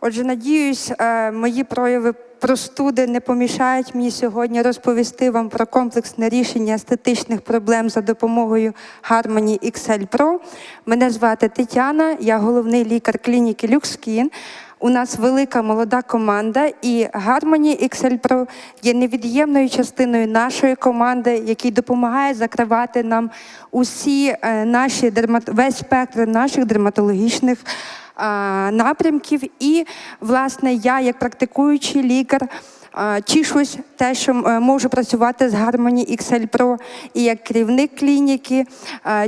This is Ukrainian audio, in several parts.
Отже, надіюсь, е, мої прояви простуди не помішають мені сьогодні розповісти вам про комплексне рішення естетичних проблем за допомогою Harmony XL Pro. Мене звати Тетяна, я головний лікар клініки LuxSkin. У нас велика молода команда, і Harmony XL Pro є невід'ємною частиною нашої команди, який допомагає закривати нам усі е, наші весь спектр наших дерматологічних напрямків. І, власне, я, як практикуючий лікар, тішусь те, що е, можу працювати з Harmony XL Pro і як керівник клініки.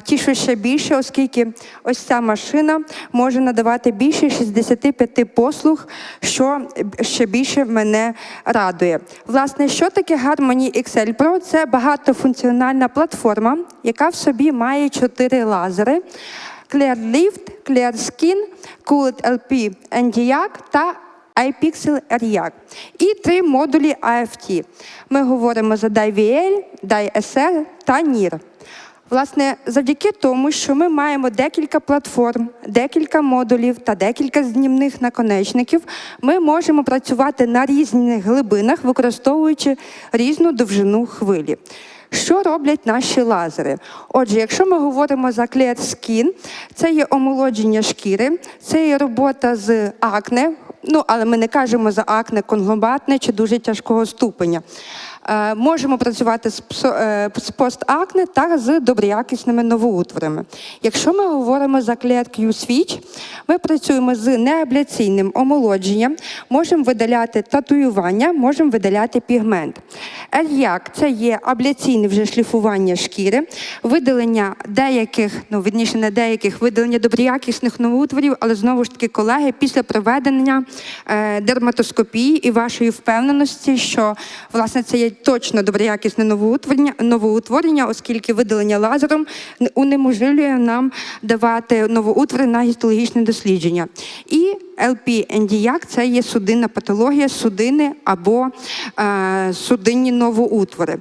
Тішусь ще більше, оскільки ось ця машина може надавати більше 65 послуг, що ще більше мене радує. Власне, що таке Harmony XL Pro? Це багатофункціональна платформа, яка в собі має чотири лазери. Clear Lift, Clear Skin, Cooled LP NDIAC та iPixel RIAC. І три модулі AFT. Ми говоримо за DIVL, DISR та NIR. Власне, завдяки тому, що ми маємо декілька платформ, декілька модулів та декілька знімних наконечників, ми можемо працювати на різних глибинах, використовуючи різну довжину хвилі. Що роблять наші лазери? Отже, якщо ми говоримо за Clear Skin, це є омолодження шкіри, це є робота з акне, ну але ми не кажемо за акне конгломатне чи дуже тяжкого ступеня. Е, Можемо працювати е, з постакне та з доброякісними новоутворами. Якщо ми говоримо за Q Switch, ми працюємо з неабляційним омолодженням, можемо видаляти татуювання, можемо видаляти пігмент. Ельяк це є абляційне вже шліфування шкіри, видалення деяких, ну відніше не деяких, видалення доброякісних новоутворів, але знову ж таки, колеги, після проведення е, дерматоскопії і вашої впевненості, що власне це є точно доброякісне новоутворення, новоутворення, оскільки видалення лазером не- унеможливлює нам давати новоутвори на гістологічне дослідження. І LP-NDIAC – це є судинна патологія, судини або е, судинні новоутвори.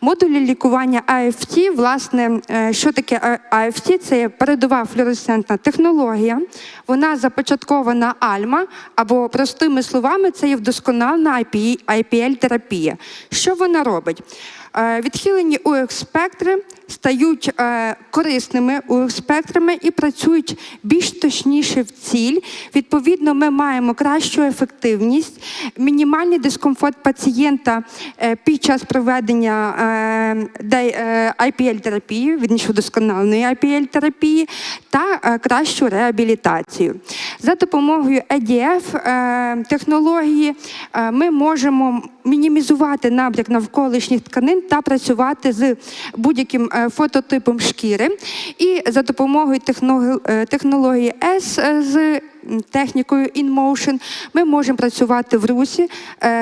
Модулі лікування AFT, власне, е, що таке AFT? Це передова флюоресцентна технологія. Вона започаткована Альма, або простими словами, це є вдосконалена IPL-терапія. Що вона робить? Е, Відхилені УЕК-спектри стають е, корисними УЕК-спектрами і працюють більш точніше в ціль. Відповідно, ми маємо кращу ефективність, мінімальний дискомфорт пацієнта е, під час проведення де- IPL-терапії, відніше вдосконаленої IPL-терапії, та кращу реабілітацію. За допомогою EDF технології ми можемо мінімізувати набряк навколишніх тканин та працювати з будь-яким е, фототипом шкіри. І за допомогою е, технології S е, з технікою InMotion ми можемо працювати в русі,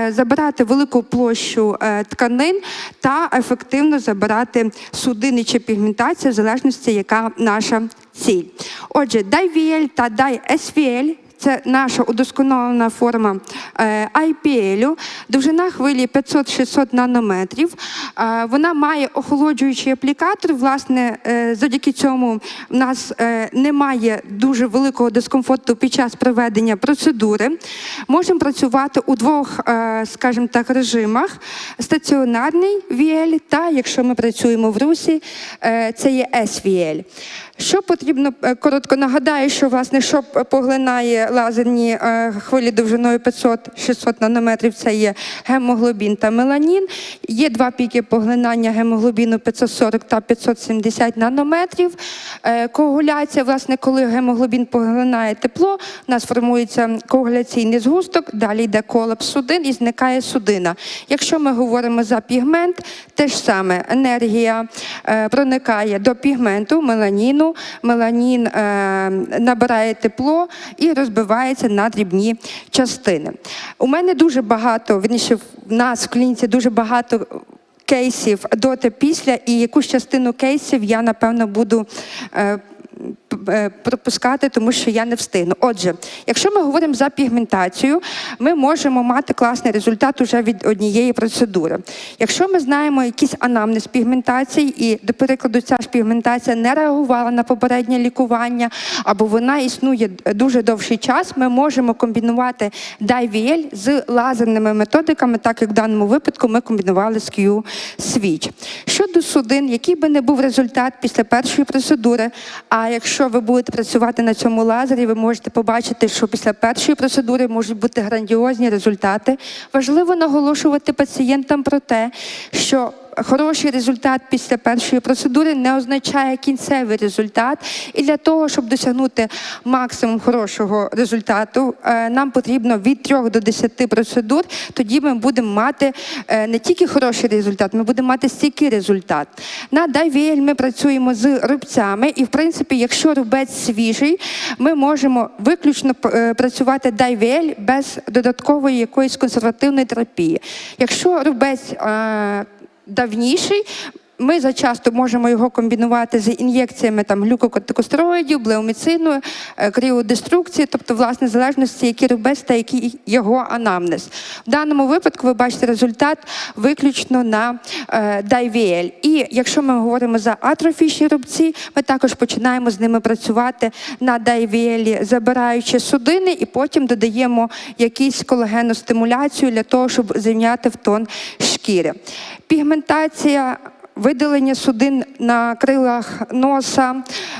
забирати велику площу тканин та ефективно забирати судини чи пігментацію, в залежності, яка наша ціль. Отже, DIVL та DISVL це наша удосконалена форма е, IPL, довжина хвилі 500-600 нанометрів. Е, Вона має охолоджуючий аплікатор. Власне, е, завдяки цьому в нас е, немає дуже великого дискомфорту під час проведення процедури. Можемо працювати у двох, е, скажімо так, режимах: стаціонарний VL та, якщо ми працюємо в русі, е, це є SVL. Що потрібно е, коротко нагадаю, що власне що поглинає лазерні е, хвилі довжиною 500-600 нанометрів, це є гемоглобін та меланін. Є два піки поглинання гемоглобіну 540 та 570 нанометрів. Е, Коагуляція, власне, коли гемоглобін поглинає тепло, у нас формується коагуляційний згусток, далі йде колапс судин і зникає судина. Якщо ми говоримо за пігмент, те ж саме енергія проникає до пігменту, меланіну, меланін е, набирає тепло і розбивається на дрібні частини. У мене дуже багато, верніше, в нас в клініці дуже багато кейсів до та після, і якусь частину кейсів я напевно буду. Е, пропускати, тому що я не встигну. Отже, якщо ми говоримо за пігментацію, ми можемо мати класний результат уже від однієї процедури. Якщо ми знаємо якийсь анамнез пігментації, і, до прикладу, ця ж пігментація не реагувала на попереднє лікування, або вона існує дуже довший час, ми можемо комбінувати DIVL з лазерними методиками, так як в даному випадку ми комбінували з Q-Switch. Щодо судин, який би не був результат після першої процедури, а якщо ви будете працювати на цьому лазері, ви можете побачити, що після першої процедури можуть бути грандіозні результати. Важливо наголошувати пацієнтам про те, що Хороший результат після першої процедури не означає кінцевий результат. І для того, щоб досягнути максимум хорошого результату, е, нам потрібно від 3 до 10 процедур. Тоді ми будемо мати е, не тільки хороший результат, ми будемо мати стійкий результат. На DIVL ми працюємо з рубцями, і в принципі, якщо рубець свіжий, ми можемо виключно е, працювати DIVL без додаткової якоїсь консервативної терапії. Якщо рубець давніший. Ми зачасто можемо його комбінувати з ін'єкціями там глюкокортикостероїдів, блеоміцину, е, кріодеструкції, тобто, власне, залежності, який рубець та який його анамнез. В даному випадку ви бачите результат виключно на е, DIVL. І якщо ми говоримо за атрофічні рубці, ми також починаємо з ними працювати на DIVL, забираючи судини, і потім додаємо якусь колагеностимуляцію для того, щоб зрівняти в тон шкіри. Пігментація. Видалення судин на крилах носа,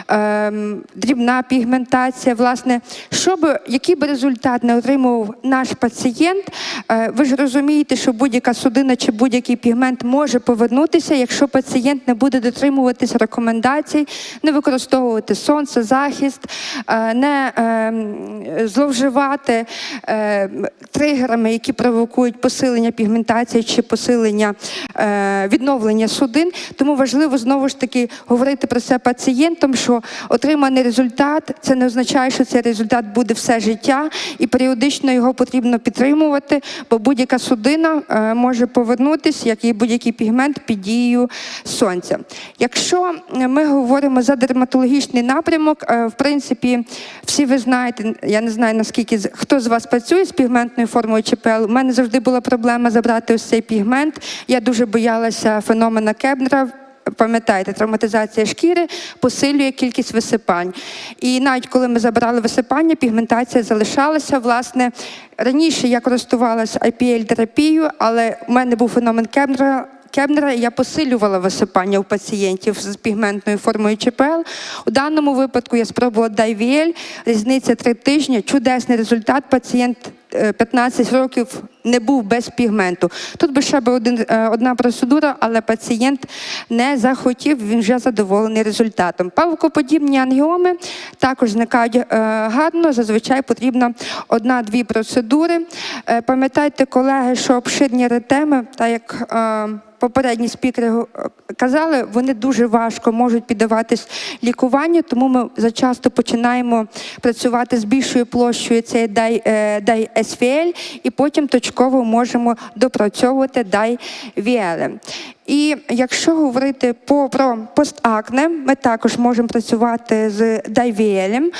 ем, дрібна пігментація. Власне, щоб який би результат не отримував наш пацієнт, е, ви ж розумієте, що будь-яка судина чи будь-який пігмент може повернутися, якщо пацієнт не буде дотримуватися рекомендацій, не використовувати сонцезахист, е, не ем, зловживати е, тригерами, які провокують посилення пігментації чи посилення е, відновлення судин. Тому важливо знову ж таки говорити про це пацієнтам, що отриманий результат це не означає, що цей результат буде все життя, і періодично його потрібно підтримувати, бо будь-яка судина е, може повернутися, як і будь-який пігмент під дією сонця. Якщо ми говоримо за дерматологічний напрямок, е, в принципі, всі ви знаєте, я не знаю наскільки хто з вас працює з пігментною формою ЧПЛ. У мене завжди була проблема забрати ось цей пігмент. Я дуже боялася феномена Кебнера. Пам'ятаєте, травматизація шкіри посилює кількість висипань. І навіть коли ми забрали висипання, пігментація залишалася. Власне, раніше я користувалася IPL-терапією, але у мене був феномен Кебнера. Кебнера і я посилювала висипання у пацієнтів з пігментною формою ЧПЛ. У даному випадку я спробувала DIVL, різниця три тижні, чудесний результат. Пацієнт 15 років не був без пігменту. Тут би ще один, е, одна процедура, але пацієнт не захотів, він вже задоволений результатом. Павукоподібні ангіоми також зникають е, гарно, зазвичай потрібно одна-дві процедури. Е, Пам'ятайте, колеги, що обширні ретеми, так як е, попередні спікери казали, вони дуже важко можуть піддаватись лікуванню, тому ми зачасто починаємо працювати з більшою площею цієї е, SVL, і потім точково можемо допрацьовувати дай VL. І якщо говорити по про постакне, ми також можемо працювати з дайвіелем.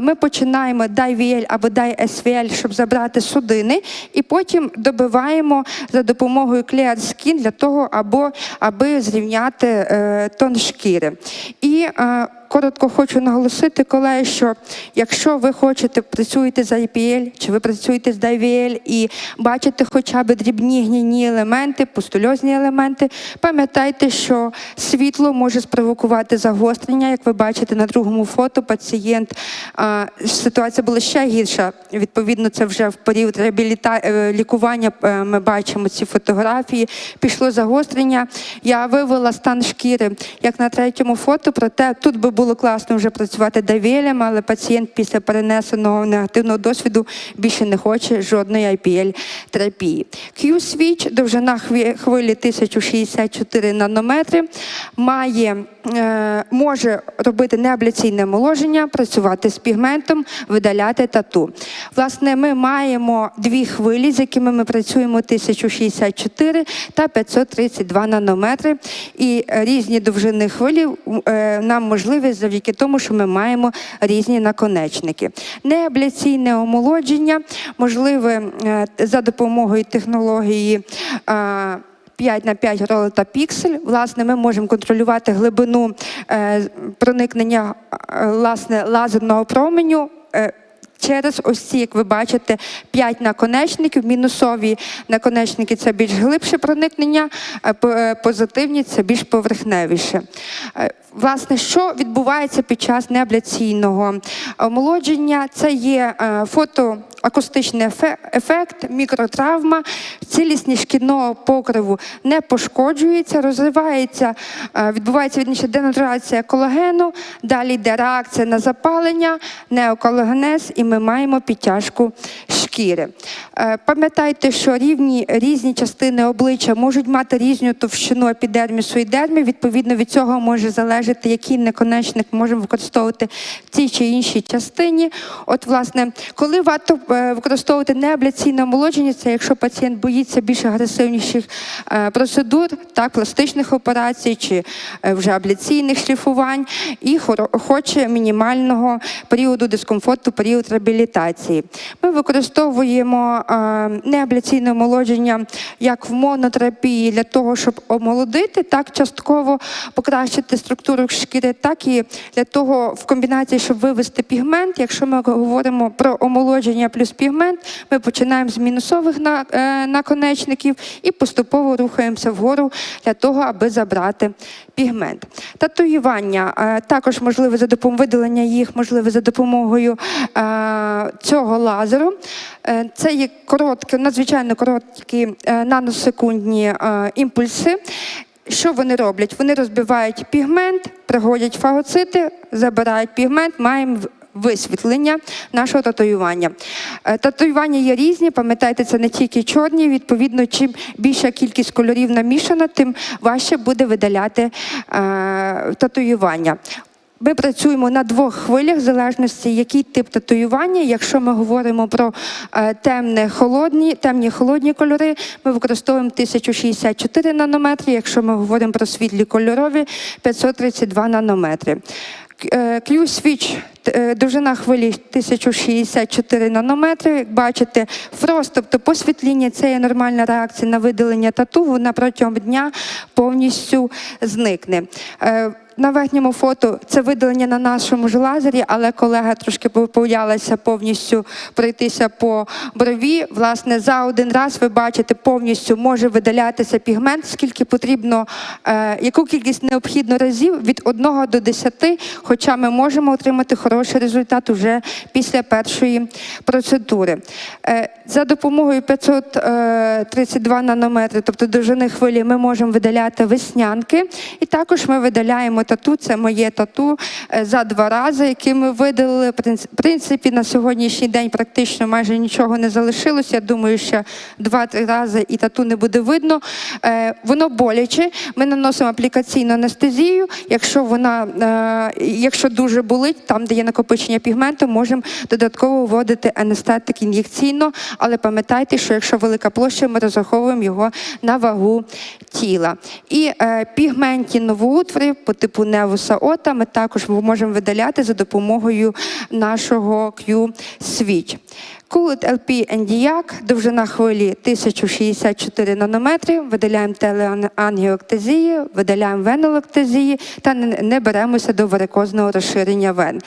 Ми починаємо дайвіель або дай-СВЛ, щоб забрати судини, і потім добиваємо за допомогою Clear Skin для того, або аби зрівняти е, тон шкіри. І е, Коротко хочу наголосити, колеги, що якщо ви хочете працюєте з IPL, чи ви працюєте з DIVL і бачите хоча б дрібні гнійні елементи, пустульозні елементи, пам'ятайте, що світло може спровокувати загострення. Як ви бачите на другому фото, пацієнт а, ситуація була ще гірша. Відповідно, це вже в період реабіліта... е, лікування. е, Ми бачимо ці фотографії. Пішло загострення. Я вивела стан шкіри як на третьому фото, проте тут би було класно вже працювати давілем, але пацієнт після перенесеного негативного досвіду більше не хоче жодної IPL-терапії. Q-Switch, довжина хві- хвилі 1060 1064 нанометри, має, е, може робити неабляційне омоложення, працювати з пігментом, видаляти тату. Власне, ми маємо дві хвилі, з якими ми працюємо 1064 та 532 нанометри. І різні довжини хвилі е, нам можливі завдяки тому, що ми маємо різні наконечники. Неабляційне омолодження можливе е, за допомогою технології. Е, 5 на 5 ролета піксель. Власне, ми можемо контролювати глибину е, проникнення е, власне, лазерного променю. е, Через ось ці, як ви бачите, 5 наконечників. Мінусові наконечники це більш глибше проникнення, а позитивні це більш поверхневіше. Власне, що відбувається під час неабляційного омолодження? Це є е, фотоакустичний ефе- ефект, мікротравма, цілісність шкідного покриву не пошкоджується, розвивається, е, відбувається відніше денатурація колагену, далі йде реакція на запалення, неоколагенез, і ми маємо підтяжку шкіри. Е, Пам'ятайте, що рівні різні частини обличчя можуть мати різну товщину епідермісу і дермі. Відповідно від цього може залежати, який наконечник можемо використовувати в цій чи іншій частині. От, власне, коли варто використовувати неабляційне омолодження, це якщо пацієнт боїться більш агресивніших е, процедур, так, пластичних операцій чи е, вже абляційних шліфувань, і хоче мінімального періоду дискомфорту, період реабілітації. Ми використовуємо е, неабляційне омолодження як в монотерапії для того, щоб омолодити, так частково покращити структуру шкіри, так і для того в комбінації, щоб вивести пігмент. Якщо ми говоримо про омолодження плюс пігмент, ми починаємо з мінусових е, наконечників і поступово рухаємося вгору для того, аби забрати пігмент. Татуювання е, також можливе за допомогою видалення їх, можливе за допомогою е, цього лазеру. Це є короткі, надзвичайно короткі наносекундні імпульси. Що вони роблять? Вони розбивають пігмент, приводять фагоцити, забирають пігмент, маємо висвітлення нашого татуювання. Е, Татуювання є різні, пам'ятайте, це не тільки чорні. Відповідно, чим більша кількість кольорів намішана, тим важче буде видаляти е, татуювання. Ми працюємо на двох хвилях, в залежності, який тип татуювання. Якщо ми говоримо про е, темне, холодні, темні холодні кольори, ми використовуємо 1064 нанометри. Якщо ми говоримо про світлі кольорові, 532 нанометри. Е, Q-Switch е, довжина хвилі 1064 нанометри. Як бачите, фрост, тобто посвітління, це є нормальна реакція на видалення тату, вона протягом дня повністю зникне. Е, на верхньому фото це видалення на нашому ж лазері, але колега трошки боялася повністю пройтися по брові. Власне, за один раз ви бачите, повністю може видалятися пігмент, скільки потрібно, е, яку кількість необхідно разів від 1 до 10, хоча ми можемо отримати хороший результат уже після першої процедури. Е, за допомогою 532 нанометри, тобто довжини хвилі, ми можемо видаляти веснянки, і також ми видаляємо тату. Це моє тату е, за два рази, які ми видалили. В принципі, на сьогоднішній день практично майже нічого не залишилося. Я думаю, що два-три рази і тату не буде видно. Е, Воно боляче. Ми наносимо аплікаційну анестезію. Якщо вона, е, якщо дуже болить, там, де є накопичення пігменту, можемо додатково вводити анестетик ін'єкційно. Але пам'ятайте, що якщо велика площа, ми розраховуємо його на вагу тіла. І е, пігментні новоутвори по типу невуса ота ми також можемо видаляти за допомогою нашого Q-Switch. Кулит LP NDIAC, довжина хвилі 1064 нанометри, видаляємо телеангіоктезії, видаляємо венолектезії та не беремося до варикозного розширення вен.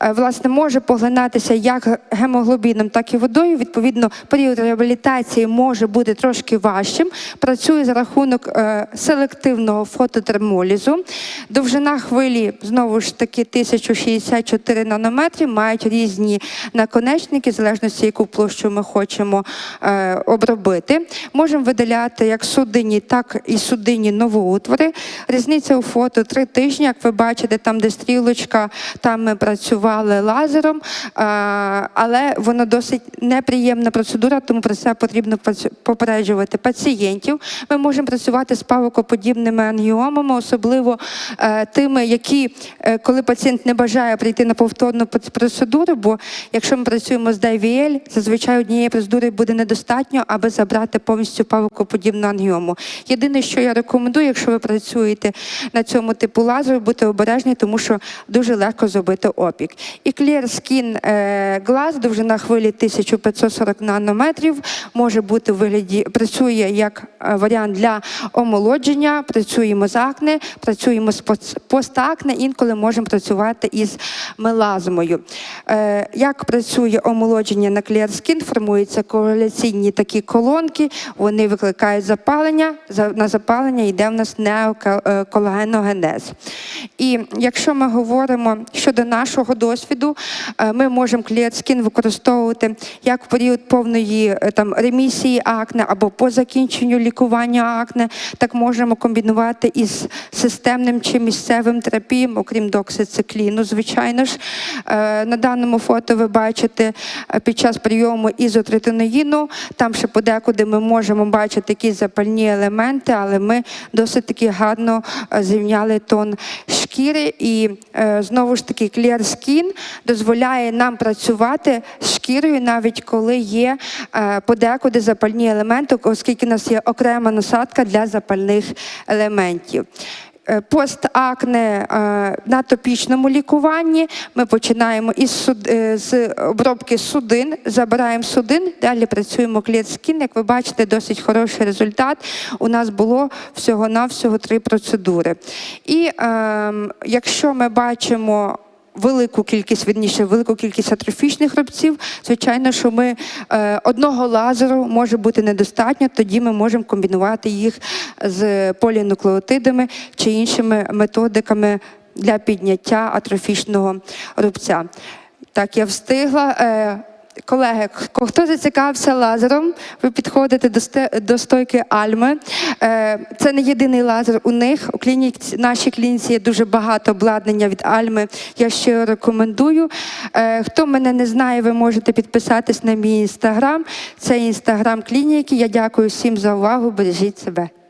Е, Власне, може поглинатися як гемоглобіном, так і водою. Відповідно, період реабілітації може бути трошки важчим. Працює за рахунок е, селективного фототермолізу. Довжина хвилі знову ж таки 1064 нанометри, мають різні наконечники, в залежності яку площу ми хочемо е, обробити. Можемо видаляти як судинні, так і судинні новоутвори. Різниця у фото три тижні. Як ви бачите, там, де стрілочка, там ми працювали лазером, е, але воно досить неприємна процедура, тому про це потрібно попереджувати пацієнтів. Ми можемо працювати з павокоподібними ангіомами, особливо е, тими, які, е, коли пацієнт не бажає прийти на повторну процедуру, бо якщо ми працюємо з DVL, зазвичай однієї процедури буде недостатньо, аби забрати повністю павокоподібну ангіому. Єдине, що я рекомендую, якщо ви працюєте на цьому типу лазеру, бути обережні, тому що дуже легко зробити опік. І Clear Skin е, Glass, довжина хвилі 1540 нанометрів, може бути в вигляді, працює як е, варіант для омолодження, працюємо з акне, працюємо з постакне, інколи можемо працювати із мелазмою. Е, Як працює омолодження на Clear Skin, формуються кореляційні такі колонки, вони викликають запалення. На запалення йде в нас неоколагеногенез. І якщо ми говоримо щодо нашого досвіду, е, ми можемо Skin використовувати як в період повної е, там ремісії акне або по закінченню лікування акне, так можемо комбінувати із системним чи місцевим терапієм, окрім доксицикліну, звичайно ж. Е, На даному фото ви бачите під час прийому ізотретиноїну, там ще подекуди ми можемо бачити якісь запальні елементи, але ми досить таки гарно зрівняли тон шкіри. І знову ж таки Clear Skin дозволяє нам працювати з шкірою, навіть коли є е, подекуди запальні елементи, оскільки у нас є окрема насадка для запальних елементів. Е, Постакне е, на топічному лікуванні ми починаємо із суд- е, з обробки судин, забираємо судин, далі працюємо кліт-скін. Як ви бачите, досить хороший результат. У нас було всього-навсього три процедури. І ем, якщо ми бачимо велику кількість, верніше, велику кількість атрофічних рубців. Звичайно, що ми е, одного лазеру може бути недостатньо, тоді ми можемо комбінувати їх з полінуклеотидами чи іншими методиками для підняття атрофічного рубця. Так, я встигла. Колеги, хто зацікавився лазером, ви підходите до стойки Альми. Е, Це не єдиний лазер у них. У клініці, нашій клініці є дуже багато обладнання від Альми. Я ще рекомендую. Е, Хто мене не знає, ви можете підписатись на мій інстаграм. Це інстаграм клініки. Я дякую всім за увагу. Бережіть себе.